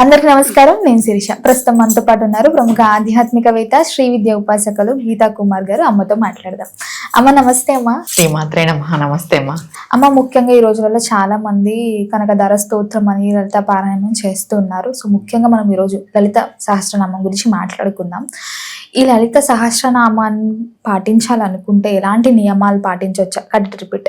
అందరికి నమస్కారం. నేను శిరీష. ప్రస్తుతం మనతో పాటు ఉన్నారు ప్రముఖ ఆధ్యాత్మికవేత్త శ్రీ విద్య ఉపాసకులు గీతా కుమార్ గారు. అమ్మతో మాట్లాడదాం. అమ్మ నమస్తే అమ్మ. శ్రీమాత్రే నమ. నమస్తే అమ్మా. అమ్మ ముఖ్యంగా ఈ రోజులలో చాలా మంది కనకదార స్తోత్రం అని లలిత పారాయణం చేస్తూ ఉన్నారు. సో ముఖ్యంగా మనం ఈరోజు లలిత సహస్రనామం గురించి మాట్లాడుకుందాం. ఈ లలిత సహస్రనామాన్ని పాటించాలనుకుంటే ఎలాంటి నియమాలు పాటించవచ్చా కరెక్ట్ రిపీట్.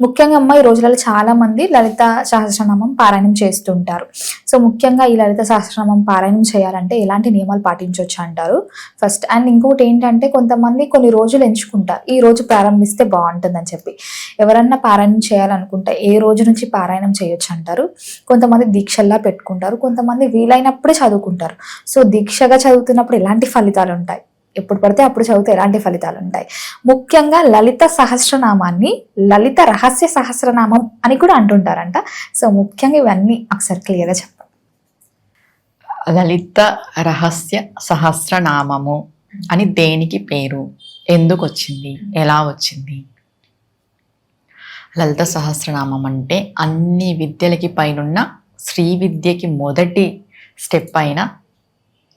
ముఖ్యంగా అమ్మ ఈ రోజులలో చాలా మంది లలిత సహస్రనామం పారాయణం చేస్తుంటారు. సో ముఖ్యంగా ఈ లలిత సహస్రనామం పారాయణం చేయాలంటే ఎలాంటి నియమాలు పాటించవచ్చు అంటారు? ఫస్ట్ అండ్ ఇంకోటి ఏంటంటే కొంతమంది కొన్ని రోజులు ఎంచుకుంటారు. ఈ రోజు ప్రారంభిస్తే బాగుంటుందని చెప్పి. ఎవరన్నా పారాయణం చేయాలనుకుంటే ఏ రోజు నుంచి పారాయణం చేయొచ్చు అంటారు? కొంతమంది దీక్షల్లా పెట్టుకుంటారు. కొంతమంది వీలైనప్పుడే చదువుకుంటారు. సో దీక్షగా చదువుతున్నప్పుడు ఎలాంటి ఫలితాలు ఉంటాయి? ఎప్పుడు పడితే అప్పుడు చదివితే ఎలాంటి ఫలితాలు ఉంటాయి ముఖ్యంగా లలిత సహస్రనామాన్ని లలిత రహస్య సహస్రనామం అని కూడా అంటుంటారంట. సో ముఖ్యంగా ఇవన్నీ ఒకసారి క్లియర్గా చెప్పండి లలిత రహస్య సహస్రనామము అని దేనికి పేరు? ఎందుకు వచ్చింది ఎలా వచ్చింది? లలిత సహస్రనామం అంటే అన్ని విద్యలకి పైనున్న శ్రీ విద్యకి మొదటి స్టెప్ అయిన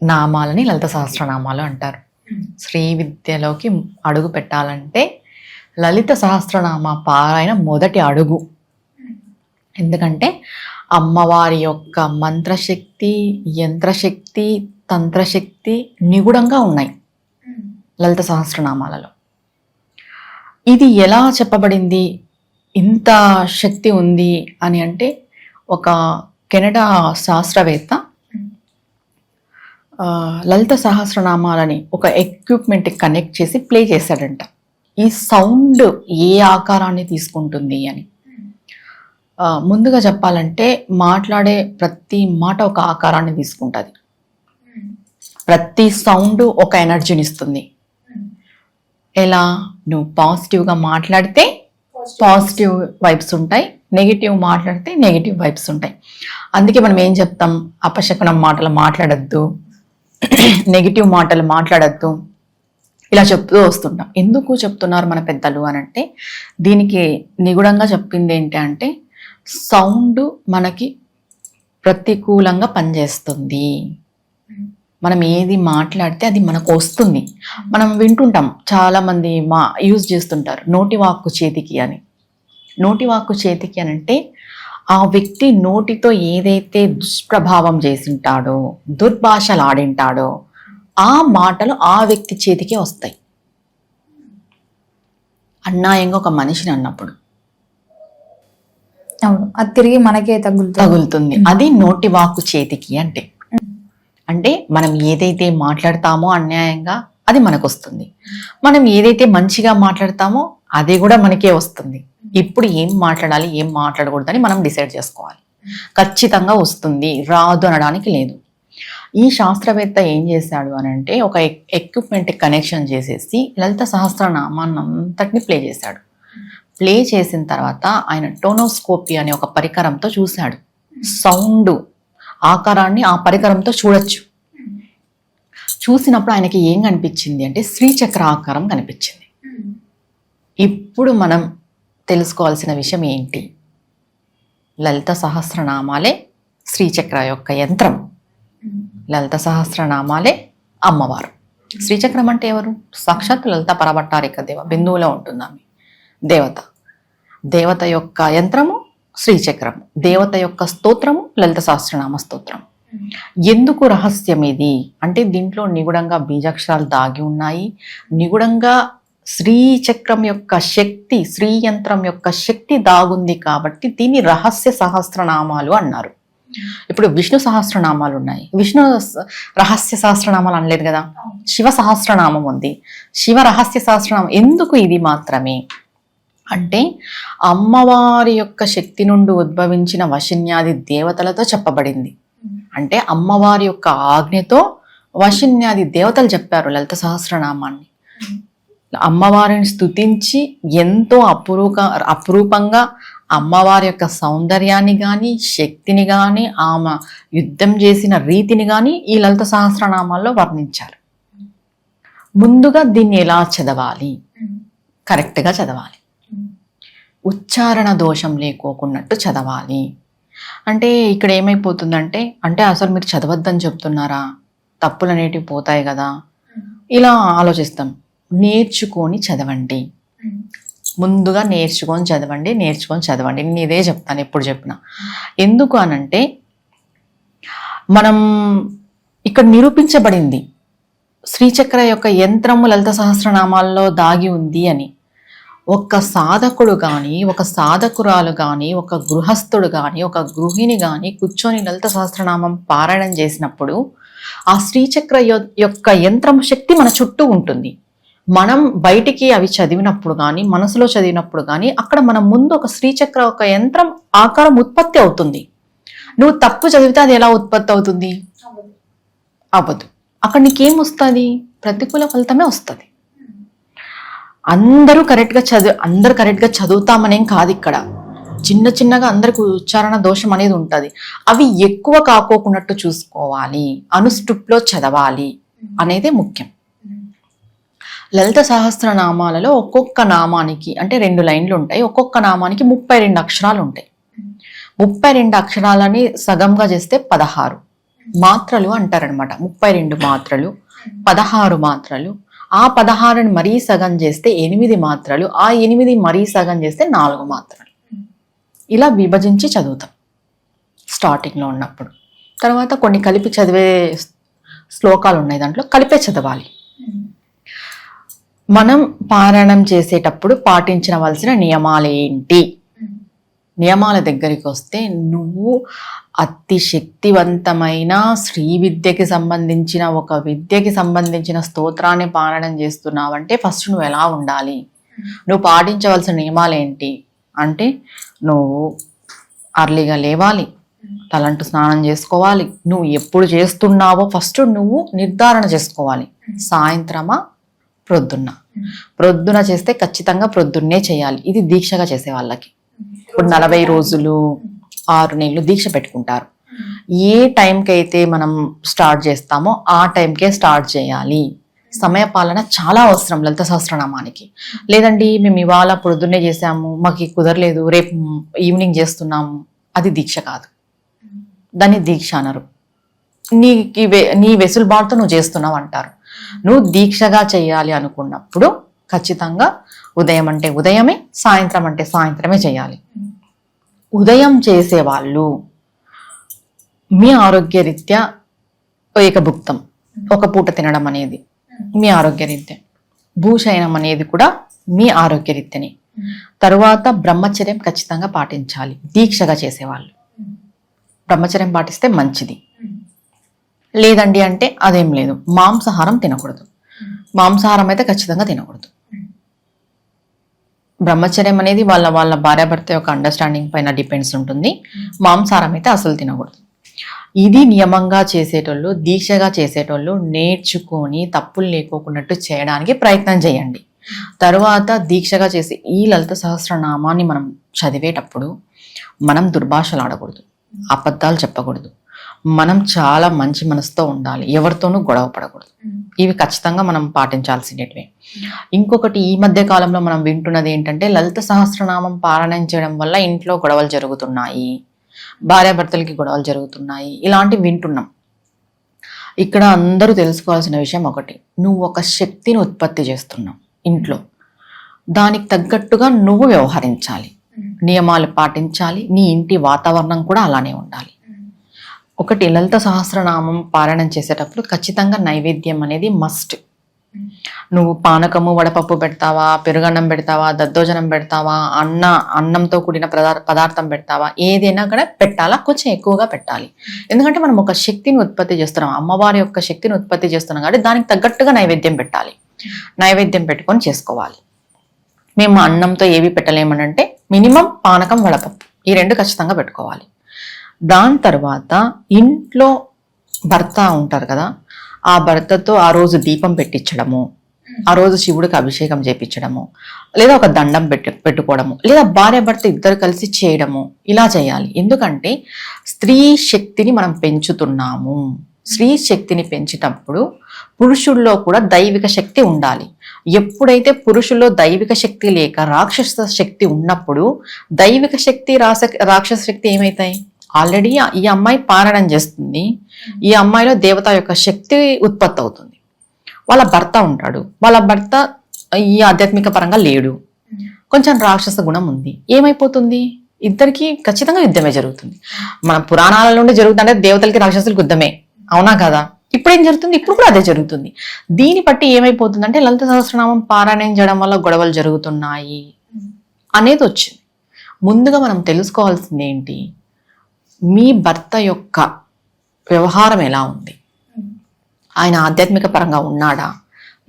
నామాలని లలిత సహస్రనామాలు అంటారు. శ్రీ విద్యలోకి అడుగు పెట్టాలంటే లలిత సహస్రనామ పారాయణ మొదటి అడుగు. ఎందుకంటే అమ్మవారి యొక్క మంత్రశక్తి యంత్రశక్తి తంత్రశక్తి నిగుడంగా ఉన్నాయి లలిత సహస్రనామాలలో. ఇది ఎలా చెప్పబడింది? ఇంత శక్తి ఉంది అని అంటే ఒక కెనడా శాస్త్రవేత్త లలిత సహస్రనామాలని ఒక ఎక్విప్మెంట్ కనెక్ట్ చేసి ప్లే చేశాడంట. ఈ సౌండ్ ఏ ఆకారాన్ని తీసుకుంటుంది అని. ముందుగా చెప్పాలంటే మాట్లాడే ప్రతి మాట ఒక ఆకారాన్ని తీసుకుంటుంది. ప్రతి సౌండ్ ఒక ఎనర్జీని ఇస్తుంది. ఎలా? నువ్వు పాజిటివ్గా మాట్లాడితే పాజిటివ్ వైబ్స్ ఉంటాయి. నెగిటివ్ మాట్లాడితే నెగిటివ్ వైబ్స్ ఉంటాయి. అందుకే మనం ఏం చెప్తాం? అపశకనం మాటలు మాట్లాడద్దు. నెగిటివ్ మాటలు మాట్లాడద్దు. ఇలా చెప్తూ వస్తుంటాం. ఎందుకు చెప్తున్నారు మన పెద్దలు అని అంటే దీనికి నిగుడంగా చెప్పింది ఏంటి అంటే సౌండ్ మనకి ప్రతికూలంగా పనిచేస్తుంది. మనం ఏది మాట్లాడితే అది మనకు వస్తుంది. మనం వింటుంటాం. చాలామంది మా యూజ్ చేస్తుంటారు. నోటి వాక్కు చేతికి అని. నోటి వాక్కు చేతికి అని అంటే ఆ వ్యక్తి నోటితో ఏదైతే దుష్ప్రభావం చేసింటాడో దుర్భాషలు ఆడింటాడో ఆ మాటలు ఆ వ్యక్తి చేతికే వస్తాయి. అన్యాయంగా ఒక మనిషిని అన్నప్పుడు. అవును. అది తిరిగి మనకే తగులుతుంది. తగులుతుంది. అది నోటి వాక్కు చేతికి అంటే. అంటే మనం ఏదైతే మాట్లాడతామో అన్యాయంగా అది మనకు వస్తుంది మనం ఏదైతే మంచిగా మాట్లాడతామో అది కూడా మనకే వస్తుంది. ఇప్పుడు ఏం మాట్లాడాలి ఏం మాట్లాడకూడదని మనం డిసైడ్ చేసుకోవాలి. ఖచ్చితంగా వస్తుంది రాదు అనడానికి లేదు. ఈ శాస్త్రవేత్త ఏం చేశాడు అని అంటే ఒక ఎక్విప్మెంట్ కనెక్షన్ చేసేసి లలిత సహస్రనామాన్ని అంతటిని ప్లే చేశాడు. ప్లే చేసిన తర్వాత ఆయన టోనోస్కోపీ అనే ఒక పరికరంతో చూశాడు. సౌండ్ ఆకారాన్ని ఆ పరికరంతో చూడొచ్చు. చూసినప్పుడు ఆయనకి ఏం కనిపించింది అంటే శ్రీచక్ర ఆకారం కనిపించింది. ఇప్పుడు మనం తెలుసుకోవాల్సిన విషయం ఏంటి? లలిత సహస్రనామాలే శ్రీచక్ర యొక్క యంత్రం. లలిత సహస్రనామాలే అమ్మవారు. శ్రీచక్రం అంటే ఎవరు? సాక్షాత్ లలిత పరభట్టారిక దేవ బిందువులో ఉంటుంది ఆమె దేవత. దేవత యొక్క యంత్రము శ్రీచక్రము. దేవత యొక్క స్తోత్రము లలిత సహస్రనామ స్తోత్రం. ఎందుకు రహస్యం ఇది అంటే దీంట్లో నిగుడంగా బీజాక్షరాలు దాగి ఉన్నాయి. నిగుడంగా శ్రీచక్రం యొక్క శక్తి శ్రీయంత్రం యొక్క శక్తి దాగుంది కాబట్టి దీన్ని రహస్య సహస్రనామాలు అన్నారు. ఇప్పుడు విష్ణు సహస్రనామాలు ఉన్నాయి. విష్ణు రహస్య సహస్రనామాలు అనలేదు కదా? శివ సహస్రనామం ఉంది. శివ రహస్య సహస్రనామం ఎందుకు ఇది మాత్రమే? అంటే అమ్మవారి యొక్క శక్తి నుండి ఉద్భవించిన వశిన్యాది దేవతలతో చెప్పబడింది. అంటే అమ్మవారి యొక్క ఆజ్ఞతో వశిన్యాది దేవతలు చెప్పారు లలిత సహస్రనామాన్ని. అమ్మవారిని స్తుతించి ఎంతో అపురూక అపురూపంగా అమ్మవారి యొక్క సౌందర్యాన్ని కానీ శక్తిని కానీ ఆమె యుద్ధం చేసిన రీతిని కానీ ఈ లలిత సహస్రనామాల్లో వర్ణించారు. ముందుగా దీన్ని ఎలా చదవాలి? కరెక్ట్గా చదవాలి. ఉచ్చారణ దోషం లేకోకున్నట్టు చదవాలి. అంటే ఇక్కడ ఏమైపోతుందంటే అంటే అసలు మీరు చదవద్దని చెప్తున్నారా? తప్పులు అనేటివి పోతాయి కదా. ఇలా ఆలోచిస్తాం. నేర్చుకొని చదవండి. ముందుగా నేర్చుకొని చదవండి నేర్చుకొని చదవండి. నేను ఇదే చెప్తాను ఎప్పుడు చెప్పిన. ఎందుకు అనంటే మనం ఇక్కడ నిరూపించబడింది శ్రీచక్ర యొక్క యంత్రము లలిత సహస్రనామాల్లో దాగి ఉంది అని. ఒక సాధకుడు కానీ ఒక సాధకురాలు కానీ ఒక గృహస్థుడు కానీ ఒక గృహిణి కానీ కూర్చొని లలిత సహస్రనామం పారాయణం చేసినప్పుడు ఆ శ్రీచక్ర యొక్క యంత్రం శక్తి మన చుట్టూ ఉంటుంది. మనం బయటికి అవి చదివినప్పుడు కానీ మనసులో చదివినప్పుడు కానీ అక్కడ మన ముందు ఒక శ్రీచక్ర ఒక యంత్రం ఆకారం ఉత్పత్తి అవుతుంది. నువ్వు తప్పు చదివితే అది ఎలా ఉత్పత్తి అవుతుంది? అవ్వదు. అక్కడ నీకేం వస్తుంది? ప్రతికూల ఫలితమే వస్తుంది. అందరూ కరెక్ట్గా చదువు అందరూ కరెక్ట్గా చదువుతామనేం కాదు ఇక్కడ. చిన్న చిన్నగా అందరికి ఉచ్చారణ దోషం అనేది ఉంటుంది. అవి ఎక్కువ కాకోకున్నట్టు చూసుకోవాలి. అనుస్టుప్లో చదవాలి అనేదే ముఖ్యం. లలిత సహస్రనామాలలో ఒక్కొక్క నామానికి అంటే రెండు లైన్లు ఉంటాయి. ఒక్కొక్క నామానికి ముప్పై రెండు అక్షరాలు ఉంటాయి. ముప్పై రెండు అక్షరాలని సగంగా చేస్తే పదహారు మాత్రలు అంటారనమాట ముప్పై రెండు మాత్రలు పదహారు మాత్రలు. ఆ పదహారుని మరీ సగం చేస్తే ఎనిమిది మాత్రలు ఆ ఎనిమిది మరీ సగం చేస్తే నాలుగు మాత్రలు. ఇలా విభజించి చదువుతాం. స్టార్టింగ్లో ఉన్నప్పుడు. తర్వాత కొన్ని కలిపి చదివే శ్లోకాలు ఉన్నాయి దాంట్లో. కలిపే చదవాలి. మనం పారాయణం చేసేటప్పుడు పాటించవలసిన నియమాలు ఏంటి? నియమాల దగ్గరికి వస్తే నువ్వు అతి శక్తివంతమైన శ్రీ విద్యకి సంబంధించిన ఒక విద్యకి సంబంధించిన స్తోత్రాన్ని పారాయణం చేస్తున్నావంటే ఫస్ట్ నువ్వు ఎలా ఉండాలి? నువ్వు పాటించవలసిన నియమాలు ఏంటి? అంటే నువ్వు అర్లీగా లేవాలి తలంటు స్నానం చేసుకోవాలి నువ్వు ఎప్పుడు చేస్తున్నావో ఫస్ట్ నువ్వు నిర్ధారణ చేసుకోవాలి. సాయంత్రమా ప్రొద్దున్న. ప్రొద్దున చేస్తే ఖచ్చితంగా ప్రొద్దున్నే చేయాలి. ఇది దీక్షగా చేసే వాళ్ళకి. ఇప్పుడు నలభై రోజులు ఆరు నెలలు దీక్ష పెట్టుకుంటారు. ఏ టైంకి అయితే మనం స్టార్ట్ చేస్తామో ఆ టైంకే స్టార్ట్ చేయాలి. సమయ పాలన చాలా అవసరం లలిత సహస్రనామానికి. లేదండి మేము ఇవాళ పొద్దున్నే చేసాము మాకు కుదరలేదు రేపు ఈవినింగ్ చేస్తున్నాము. అది దీక్ష కాదు. దాన్ని దీక్ష అనరు. నీ వె- నీ వెసులుబాటుతో నువ్వు చేస్తున్నావు అంటారు. నువ్వు దీక్షగా చేయాలి అనుకున్నప్పుడు ఖచ్చితంగా ఉదయం అంటే ఉదయమే సాయంత్రం అంటే సాయంత్రమే చేయాలి. ఉదయం చేసేవాళ్ళు మీ ఆరోగ్యరీత్యా ఏకభుక్తం. ఒక పూట తినడం అనేది మీ ఆరోగ్యరీత్యా. భూషయనం అనేది కూడా మీ ఆరోగ్యరీత్యనే. తరువాత బ్రహ్మచర్యం ఖచ్చితంగా పాటించాలి. దీక్షగా చేసేవాళ్ళు. బ్రహ్మచర్యం పాటిస్తే మంచిది. లేదండి అంటే అదేం లేదు. మాంసాహారం తినకూడదు. మాంసాహారం అయితే ఖచ్చితంగా తినకూడదు. బ్రహ్మచర్యం అనేది వాళ్ళ వాళ్ళ భార్యాభర్త యొక్క అండర్స్టాండింగ్ పైన డిపెండ్స్ ఉంటుంది. మాంసాహారం అయితే అసలు తినకూడదు. ఇది నియమంగా చేసేటోళ్ళు దీక్షగా చేసేటోళ్ళు నేర్చుకొని తప్పులు లేకోకున్నట్టు చేయడానికి ప్రయత్నం చేయండి. తరువాత దీక్షగా చేసే ఈ లలిత సహస్రనామాన్ని మనం చదివేటప్పుడు మనం దుర్భాషలు ఆడకూడదు. అబద్ధాలు చెప్పకూడదు. మనం చాలా మంచి మనసుతో ఉండాలి. ఎవరితోనూ గొడవ పడకూడదు. ఇవి ఖచ్చితంగా మనం పాటించాల్సినటివే. ఇంకొకటి ఈ మధ్య కాలంలో మనం వింటున్నది ఏంటంటే లలిత సహస్రనామం పారాయణం చేయడం వల్ల ఇంట్లో గొడవలు జరుగుతున్నాయి. భార్యాభర్తలకి గొడవలు జరుగుతున్నాయి. ఇలాంటివి వింటున్నాం. ఇక్కడ అందరూ తెలుసుకోవాల్సిన విషయం ఒకటి. నువ్వు ఒక శక్తిని ఉత్పత్తి చేస్తున్నావు ఇంట్లో. దానికి తగ్గట్టుగా నువ్వు వ్యవహరించాలి. నియమాలు పాటించాలి. నీ ఇంటి వాతావరణం కూడా అలానే ఉండాలి. ఒకటి లలిత సహస్రనామం పారాయణం చేసేటప్పుడు ఖచ్చితంగా నైవేద్యం అనేది మస్ట్ నువ్వు పానకము వడపప్పు పెడతావా పెరుగన్నం పెడతావా దద్దోజనం పెడతావా అన్న అన్నంతో కూడిన పదార్థం పెడతావా ఏదైనా కూడా పెట్టాలా కొంచెం ఎక్కువగా పెట్టాలి. ఎందుకంటే మనం ఒక శక్తిని ఉత్పత్తి చేస్తున్నాం అమ్మవారి యొక్క శక్తిని ఉత్పత్తి చేస్తున్నాం కాబట్టి దానికి తగ్గట్టుగా నైవేద్యం పెట్టాలి. నైవేద్యం పెట్టుకొని చేసుకోవాలి. మేము అన్నంతో ఏవి పెట్టలేమనంటే మినిమం పానకం వడపప్పు ఈ రెండు ఖచ్చితంగా పెట్టుకోవాలి. దాని తర్వాత ఇంట్లో భర్త ఉంటారు కదా ఆ భర్తతో ఆ రోజు దీపం పెట్టించడము ఆ రోజు శివుడికి అభిషేకం చేపించడము లేదా ఒక దండం పెట్టు పెట్టుకోవడము లేదా భార్య భర్త ఇద్దరు కలిసి చేయడము ఇలా చేయాలి. ఎందుకంటే స్త్రీ శక్తిని మనం పెంచుతున్నాము. స్త్రీ శక్తిని పెంచేటప్పుడు పురుషుల్లో కూడా దైవిక శక్తి ఉండాలి. ఎప్పుడైతే పురుషుల్లో దైవిక శక్తి లేక రాక్షస శక్తి ఉన్నప్పుడు దైవిక శక్తి రాస రాక్షస శక్తి ఏమవుతాయి ఆల్రెడీ ఈ అమ్మాయి పారాయణం చేస్తుంది. ఈ అమ్మాయిలో దేవత యొక్క శక్తి ఉత్పత్తి అవుతుంది. వాళ్ళ భర్త ఉంటాడు. వాళ్ళ భర్త ఈ ఆధ్యాత్మిక పరంగా లేడు. కొంచెం రాక్షస గుణం ఉంది. ఏమైపోతుంది? ఇద్దరికి ఖచ్చితంగా యుద్ధమే జరుగుతుంది. మన పురాణాల నుండి జరుగుతుంటే దేవతలకి రాక్షసులకి యుద్ధమే. అవునా కదా? ఇప్పుడు ఏం జరుగుతుంది? ఇప్పుడు కూడా అదే జరుగుతుంది. దీన్ని బట్టి ఏమైపోతుందంటే లలిత సహస్రనామం పారాయణం చేయడం వల్ల గొడవలు జరుగుతున్నాయి అనేది వచ్చింది. ముందుగా మనం తెలుసుకోవాల్సింది ఏంటి? మీ భర్త యొక్క వ్యవహారం ఎలా ఉంది? ఆయన ఆధ్యాత్మిక పరంగా ఉన్నాడా?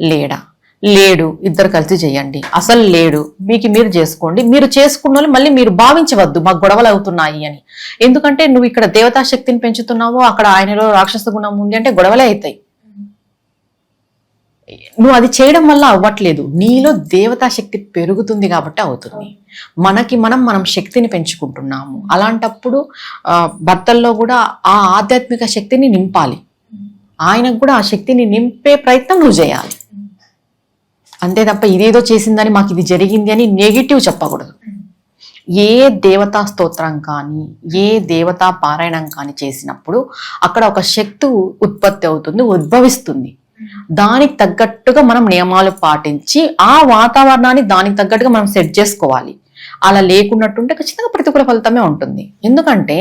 లేడా? లేడు. ఇద్దరు కలిసి చేయండి. అసలు లేడు. మీకు మీరు చేసుకోండి. మీరు చేసుకున్న వాళ్ళు మళ్ళీ మీరు భావించవద్దు. మాకు గొడవలు అవుతున్నాయి అని. ఎందుకంటే నువ్వు ఇక్కడ దేవతా శక్తిని పెంచుతున్నావో. అక్కడ ఆయనలో రాక్షస గుణం ఉంది అంటే గొడవలే అవుతాయి. నువ్వు అది చేయడం వల్ల అవ్వట్లేదు. నీలో దేవతా శక్తి పెరుగుతుంది కాబట్టి అవుతుంది. మనకి మనం మనం శక్తిని పెంచుకుంటున్నాము. అలాంటప్పుడు భర్తల్లో కూడా ఆ ఆధ్యాత్మిక శక్తిని నింపాలి. ఆయనకు కూడా ఆ శక్తిని నింపే ప్రయత్నం నువ్వు చేయాలి. అంతే తప్ప ఇదేదో చేసిందని మాకు ఇది జరిగింది అని నెగిటివ్ చెప్పకూడదు. ఏ దేవతా స్తోత్రం కానీ ఏ దేవతా పారాయణం కానీ చేసినప్పుడు అక్కడ ఒక శక్తి ఉత్పత్తి అవుతుంది ఉద్భవిస్తుంది. దానికి తగ్గట్టుగా మనం నియమాలు పాటించి ఆ వాతావరణాన్ని దానికి తగ్గట్టుగా మనం సెట్ చేసుకోవాలి. అలా లేకున్నట్టుంటే ఖచ్చితంగా ప్రతికూల ఫలితమే ఉంటుంది. ఎందుకంటే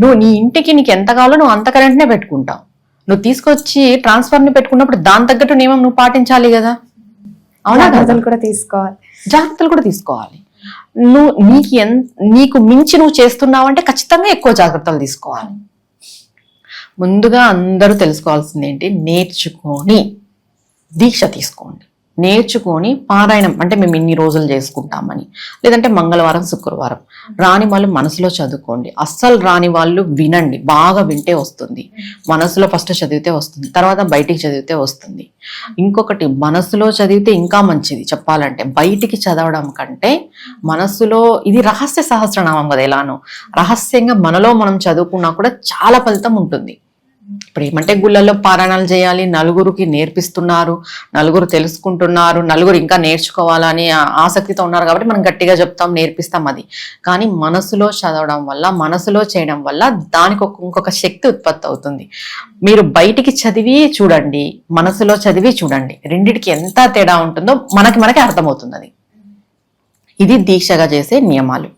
నువ్వు నీ ఇంటికి నీకు ఎంత కావాలో నువ్వు అంత కరెంట్నే పెట్టుకుంటావు. నువ్వు తీసుకొచ్చి ట్రాన్స్ఫర్ని పెట్టుకున్నప్పుడు దాని తగ్గట్టు నియమం నువ్వు పాటించాలి కదా. అవునా? జాగ్రత్తలు కూడా తీసుకోవాలి. జాగ్రత్తలు కూడా తీసుకోవాలి. నువ్వు నీకు ఎన్ నీకు మించి నువ్వు చేస్తున్నావంటే ఖచ్చితంగా ఎక్కువ జాగ్రత్తలు తీసుకోవాలి. ముందుగా అందరూ తెలుసుకోవాల్సింది ఏంటి? నేర్చుకొని దీక్ష తీసుకోండి. నేర్చుకొని పారాయణం అంటే మేము ఇన్ని రోజులు చేసుకుంటామని. లేదంటే మంగళవారం శుక్రవారం. రాని వాళ్ళు మనసులో చదువుకోండి. అస్సలు రాని వాళ్ళు వినండి. బాగా వింటే వస్తుంది. మనసులో ఫస్ట్ చదివితే వస్తుంది. తర్వాత బయటికి చదివితే వస్తుంది. ఇంకొకటి మనసులో చదివితే ఇంకా మంచిది. చెప్పాలంటే బయటికి చదవడం కంటే మనసులో ఇది రహస్య సహస్రనామం కదా ఎలానో. రహస్యంగా మనలో మనం చదువుకున్నా కూడా చాలా ఫలితం ఉంటుంది. ఇప్పుడు ఏమంటే గుళ్ళల్లో పారాయణాలు చేయాలి నలుగురికి నేర్పిస్తున్నారు నలుగురు తెలుసుకుంటున్నారు నలుగురు ఇంకా నేర్చుకోవాలని ఆసక్తితో ఉన్నారు కాబట్టి మనం గట్టిగా చెప్తాం నేర్పిస్తాం అది. కానీ మనసులో చదవడం వల్ల మనసులో చేయడం వల్ల దానికి ఇంకొక శక్తి ఉత్పత్తి అవుతుంది. మీరు బయటికి చదివి చూడండి మనసులో చదివి చూడండి. రెండిటికి ఎంత తేడా ఉంటుందో మనకి మనకి అర్థమవుతుంది అది. ఇది దీక్షగా చేసే నియమాలు.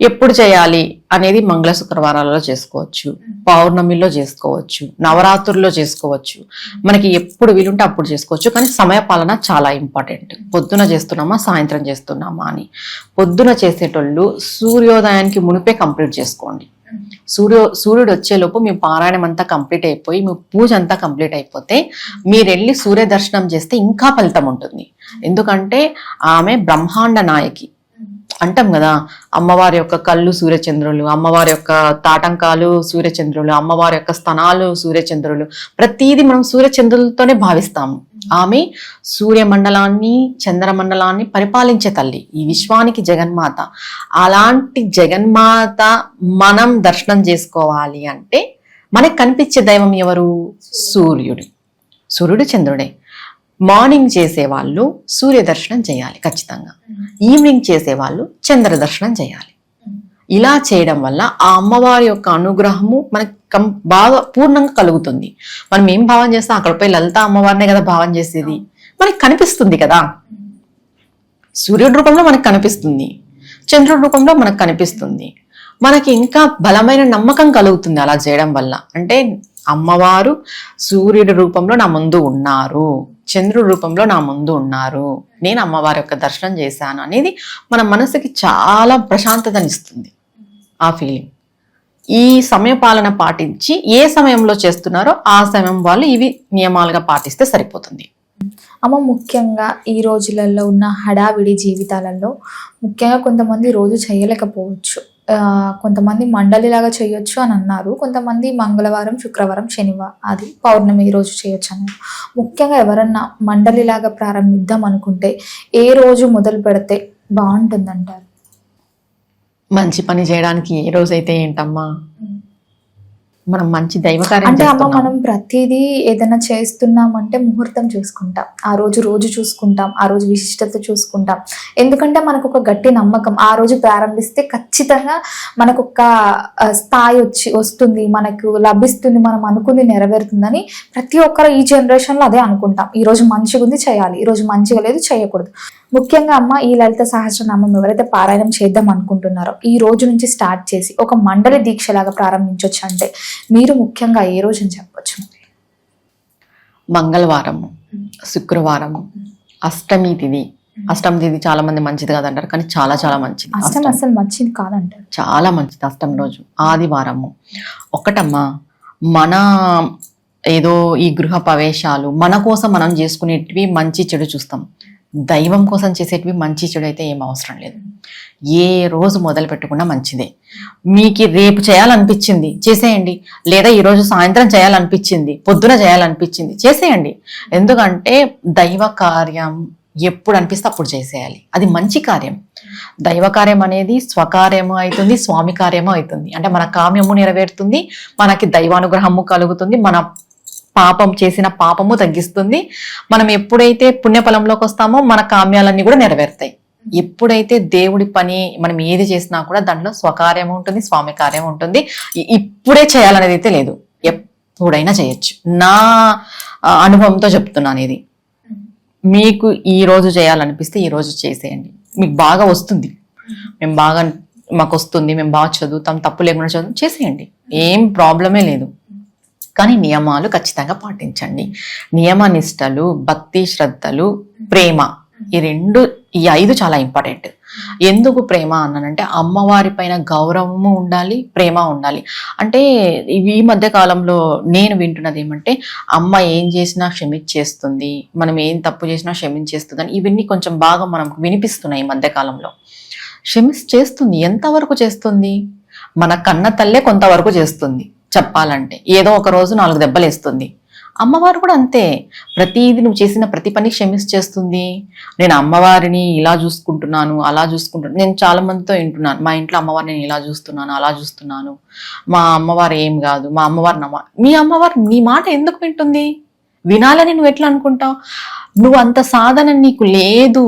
ఎప్పుడు చేయాలి అనేది మంగళ శుక్రవారాలలో చేసుకోవచ్చు. పౌర్ణమిలో చేసుకోవచ్చు. నవరాత్రుల్లో చేసుకోవచ్చు. మనకి ఎప్పుడు వీలుంటే అప్పుడు చేసుకోవచ్చు. కానీ సమయ పాలన చాలా ఇంపార్టెంట్. పొద్దున చేస్తున్నామా సాయంత్రం చేస్తున్నామా అని. పొద్దున చేసేటోళ్ళు సూర్యోదయానికి మునిపే కంప్లీట్ చేసుకోండి. సూర్యో సూర్యుడు వచ్చేలోపు మీ పారాయణం అంతా కంప్లీట్ అయిపోయి మీ పూజ అంతా కంప్లీట్ అయిపోతే మీరు వెళ్ళి సూర్య దర్శనం చేస్తే ఇంకా ఫలితం ఉంటుంది. ఎందుకంటే ఆమె బ్రహ్మాండ నాయకి. అంటాం కదా అమ్మవారి యొక్క కళ్ళు సూర్యచంద్రులు అమ్మవారి యొక్క తాటంకాలు సూర్యచంద్రులు అమ్మవారి యొక్క స్తనాలు సూర్యచంద్రులు. ప్రతిదీ మనం సూర్యచంద్రులతోనే భావిస్తాము. ఆమె సూర్యమండలాన్ని చంద్రమండలాన్ని పరిపాలించే తల్లి ఈ విశ్వానికి జగన్మాత. అలాంటి జగన్మాత మనం దర్శనం చేసుకోవాలి అంటే మనకు కనిపించే దైవం ఎవరు? సూర్యుడు. సూర్యుడు చంద్రుడే. మార్నింగ్ చేసేవాళ్ళు సూర్య దర్శనం చేయాలి ఖచ్చితంగా. ఈవినింగ్ చేసేవాళ్ళు చంద్ర దర్శనం చేయాలి. ఇలా చేయడం వల్ల ఆ అమ్మవారి యొక్క అనుగ్రహము మనకి కం బాగా పూర్ణంగా కలుగుతుంది. మనం ఏం భావం చేస్తాం అక్కడ పోయి లలిత అమ్మవారినే కదా భావం చేసేది. మనకి కనిపిస్తుంది కదా. సూర్యుడి రూపంలో మనకు కనిపిస్తుంది. చంద్రుడి రూపంలో మనకు కనిపిస్తుంది. మనకి ఇంకా బలమైన నమ్మకం కలుగుతుంది అలా చేయడం వల్ల. అంటే అమ్మవారు సూర్యుడి రూపంలో నా ముందు ఉన్నారు. చంద్రుడి రూపంలో నా ముందు ఉన్నారు. నేను అమ్మవారి యొక్క దర్శనం చేశాను అనేది మన మనసుకి చాలా ప్రశాంతతనిస్తుంది ఆ ఫీలింగ్ ఈ సమయపాలన పాటించి ఏ సమయంలో చేస్తున్నారో ఆ సమయం వాళ్ళు ఇవి నియమాలుగా పాటిస్తే సరిపోతుంది. అమ్మ ముఖ్యంగా ఈ రోజులలో ఉన్న హడావిడి జీవితాలలో ముఖ్యంగా కొంతమంది రోజు చేయలేకపోవచ్చు. కొంతమంది మండలిలాగా చేయొచ్చు అని అన్నారు. కొంతమంది మంగళవారం శుక్రవారం శనివారం అది పౌర్ణమి రోజు చేయొచ్చు అన్నారు. ముఖ్యంగా ఎవరన్నా మండలిలాగా ప్రారంభిద్దాం అనుకుంటే ఏ రోజు మొదలు పెడితే బాగుంటుందంటారు? మంచి పని చేయడానికి ఏ రోజైతే ఏంటమ్మా? మనం మంచి దైవకార్యం అంటే అమ్మ మనం ప్రతిదీ ఏదైనా చేస్తున్నామంటే ముహూర్తం చూసుకుంటాం. ఆ రోజు రోజు చూసుకుంటాం. ఆ రోజు విశిష్టత చూసుకుంటాం. ఎందుకంటే మనకు ఒక గట్టి నమ్మకం. ఆ రోజు ప్రారంభిస్తే ఖచ్చితంగా మనకు ఒక స్థాయి వచ్చి వస్తుంది. మనకు లభిస్తుంది. మనం అనుకుంది నెరవేరుతుందని ప్రతి ఒక్కరు ఈ జనరేషన్లో అదే అనుకుంటాం. ఈ రోజు మంచిగా ఉంది చేయాలి. ఈ రోజు మంచిగా లేదు చేయకూడదు. ముఖ్యంగా అమ్మ ఈ లలిత సహస్రనామం ఎవరైతే పారాయణం చేద్దాం అనుకుంటున్నారో ఈ రోజు నుంచి స్టార్ట్ చేసి ఒక మండలి దీక్షలాగా ప్రారంభించవచ్చు అంటే మీరు ముఖ్యంగా ఏ రోజు అని చెప్పొచ్చు? మంగళవారము శుక్రవారము అష్టమి తిథి అష్టమి తిథి చాలా మంది మంచిది కాదంటారు కానీ చాలా చాలా మంచిది. అష్టం అష్టమి. అసలు మంచిది కాదంటారు. చాలా మంచిది అష్టమి రోజు ఆదివారము. ఒకటమ్మా మన ఏదో ఈ గృహ ప్రవేశాలు మన కోసం మనం చేసుకునేటివి మంచి చెడు చూస్తాం. దైవం కోసం చేసేటివి మంచి చెడు అయితే ఏం అవసరం లేదు. ఏ రోజు మొదలు పెట్టుకున్నా మంచిదే. మీకు రేపు చేయాలనిపించింది చేసేయండి. లేదా ఈరోజు సాయంత్రం చేయాలనిపించింది పొద్దున చేయాలనిపించింది చేసేయండి. ఎందుకంటే దైవ కార్యం ఎప్పుడు అనిపిస్తే అప్పుడు చేసేయాలి. అది మంచి కార్యం. దైవ కార్యం అనేది స్వకార్యము అవుతుంది స్వామి కార్యము అవుతుంది. అంటే మన కామ్యము నెరవేరుతుంది మనకి దైవానుగ్రహము కలుగుతుంది మన పాపం చేసిన పాపము తగ్గిస్తుంది. మనం ఎప్పుడైతే పుణ్యఫలంలోకి వస్తామో మన కామ్యాలన్నీ కూడా నెరవేరుతాయి. ఎప్పుడైతే దేవుడి పని మనం ఏది చేసినా కూడా దాంట్లో స్వకార్యం ఉంటుంది స్వామి కార్యం ఉంటుంది. ఇప్పుడే చేయాలనేది అయితే లేదు. ఎప్పుడైనా చేయొచ్చు. నా అనుభవంతో చెప్తున్నాను ఇది మీకు ఈ రోజు చేయాలనిపిస్తే ఈ రోజు చేసేయండి. మీకు బాగా వస్తుంది. మేము బాగా మాకు వస్తుంది మేము బాగా చదువుతాం తప్పు లేకుండా చదువు చేసేయండి. ఏం ప్రాబ్లమే లేదు. కానీ నియమాలు ఖచ్చితంగా పాటించండి. నియమనిష్టలు భక్తి శ్రద్ధలు ప్రేమ ఈ రెండు ఈ ఐదు చాలా ఇంపార్టెంట్. ఎందుకు ప్రేమ అన్నానంటే అమ్మవారి పైన గౌరవము ఉండాలి ప్రేమ ఉండాలి. అంటే ఈ మధ్య కాలంలో నేను వింటున్నది ఏమంటే అమ్మ ఏం చేసినా క్షమించేస్తుంది మనం ఏం తప్పు చేసినా క్షమించేస్తుంది అని ఇవన్నీ కొంచెం బాగా మనకు వినిపిస్తున్నాయి ఈ మధ్య కాలంలో. క్షమిస్ చేస్తుంది. ఎంతవరకు చేస్తుంది? మన కన్న తల్లే కొంతవరకు చేస్తుంది. చెప్పాలంటే. ఏదో ఒక రోజు నాలుగు దెబ్బలు వేస్తుంది అమ్మవారు కూడా అంతే. ప్రతిది నువ్వు చేసిన ప్రతి పని క్షమిస్ చేస్తుంది నేను అమ్మవారిని ఇలా చూసుకుంటున్నాను అలా చూసుకుంటున్నాను. నేను చాలా మందితో వింటున్నాను. మా ఇంట్లో అమ్మవారిని నేను ఇలా చూస్తున్నాను అలా చూస్తున్నాను. మా అమ్మవారు ఏం కాదు. మా అమ్మవారు నమ్మ మీ అమ్మవారు నీ మాట ఎందుకు వింటుంది? వినాలని నువ్వు ఎట్లా అనుకుంటావు? నువ్వు అంత సాధన నీకు లేదు.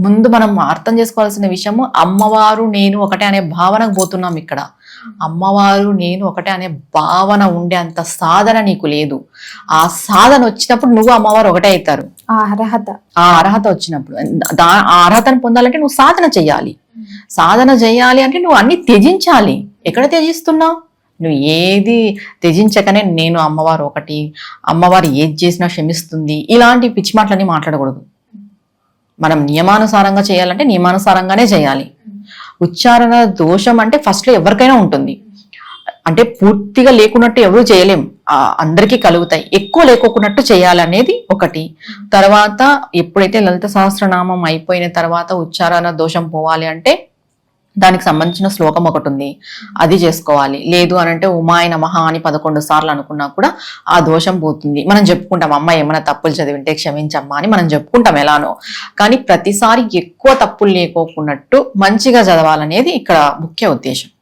ముందు మనం అర్థం చేసుకోవాల్సిన విషయము అమ్మవారు నేను ఒకటే అనే భావనకు పోతున్నాం ఇక్కడ. అమ్మవారు నేను ఒకటే అనే భావన ఉండే అంత సాధన నీకు లేదు. ఆ సాధన వచ్చినప్పుడు నువ్వు అమ్మవారు ఒకటే అవుతారు. ఆ అర్హత. ఆ అర్హత వచ్చినప్పుడు. ఆ అర్హతను పొందాలంటే నువ్వు సాధన చెయ్యాలి. సాధన చేయాలి అంటే నువ్వు అన్ని త్యజించాలి. ఎక్కడ త్యజిస్తున్నావు? నువ్వు ఏది త్యజించకనే నేను అమ్మవారు ఒకటి అమ్మవారు ఏది చేసినా క్షమిస్తుంది. ఇలాంటి పిచ్చి మాటలన్నీ మాట్లాడకూడదు. మనం నియమానుసారంగా చేయాలంటే నియమానుసారంగానే చేయాలి. ఉచ్చారణ దోషం అంటే ఫస్ట్లో ఎవరికైనా ఉంటుంది. అంటే పూర్తిగా లేకున్నట్టు ఎవరు చేయలేం. అందరికీ కలుగుతాయి. ఎక్కువ లేకోకున్నట్టు చేయాలనేది ఒకటి. తర్వాత ఎప్పుడైతే లలిత సహస్రనామం అయిపోయిన తర్వాత ఉచ్చారణ దోషం పోవాలి అంటే దానికి సంబంధించిన శ్లోకం ఒకటి ఉంది. అది చేసుకోవాలి. లేదు అని అంటే ఉమాయ నమహ అని పదకొండు సార్లు అనుకున్నా కూడా ఆ దోషం పోతుంది. మనం చెప్పుకుంటాం అమ్మ ఏమైనా తప్పులు చదివింటే క్షమించమ్మా అని మనం చెప్పుకుంటాం ఎలానో. కానీ ప్రతిసారి ఎక్కువ తప్పులు లేకోకున్నట్టు మంచిగా చదవాలనేది ఇక్కడ ముఖ్య ఉద్దేశం.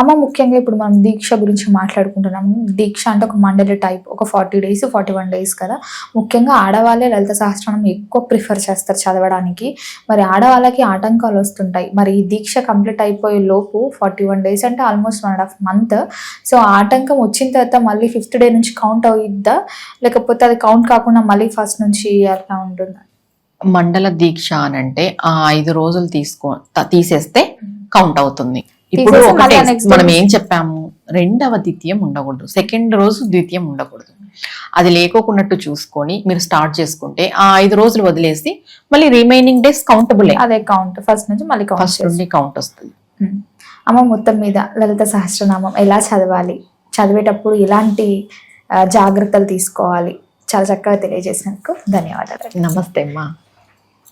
అమ్మ ముఖ్యంగా ఇప్పుడు మనం దీక్ష గురించి మాట్లాడుకుంటున్నాము. దీక్ష అంటే ఒక మండలి టైప్ ఒక forty days forty one days కదా. ముఖ్యంగా ఆడవాళ్ళే లలిత సహస్రనామం ఎక్కువ ప్రిఫర్ చేస్తారు చదవడానికి. మరి ఆడవాళ్ళకి ఆటంకాలు వస్తుంటాయి. మరి ఈ దీక్ష కంప్లీట్ అయిపోయే లోపు ఫార్టీ వన్ డేస్ అంటే almost one and half month so ఆటంకం వచ్చిన తర్వాత మళ్ళీ ఫిఫ్త్ డే నుంచి కౌంట్ అవుద్దా? లేకపోతే అది కౌంట్ కాకుండా మళ్ళీ ఫస్ట్ నుంచి అట్లా ఉంటుందా? మండల దీక్ష అని అంటే ఆ ఐదు రోజులు తీసుకో తీసేస్తే కౌంట్ అవుతుంది. ఇప్పుడు మనం ఏం చెప్పాము? రెండవ ద్వితీయం ఉండకూడదు. సెకండ్ రోజు ద్వితీయం ఉండకూడదు. అది లేకోకున్నట్టు చూసుకొని మీరు స్టార్ట్ చేసుకుంటే ఆ ఐదు రోజులు వదిలేసి మళ్ళీ రిమైనింగ్ డేస్ కౌంటబుల్ అదే కౌంట్ ఫస్ట్ నుంచి మళ్ళీ ఫస్ట్ కౌంట్ నుండి కౌంట్ వస్తుంది. అమ్మ మొత్తం మీద లలిత సహస్రనామం ఎలా చదవాలి? చదివేటప్పుడు ఎలాంటి జాగ్రత్తలు తీసుకోవాలి? చాలా చక్కగా తెలియజేసినందుకు ధన్యవాదాలు. నమస్తే అమ్మా.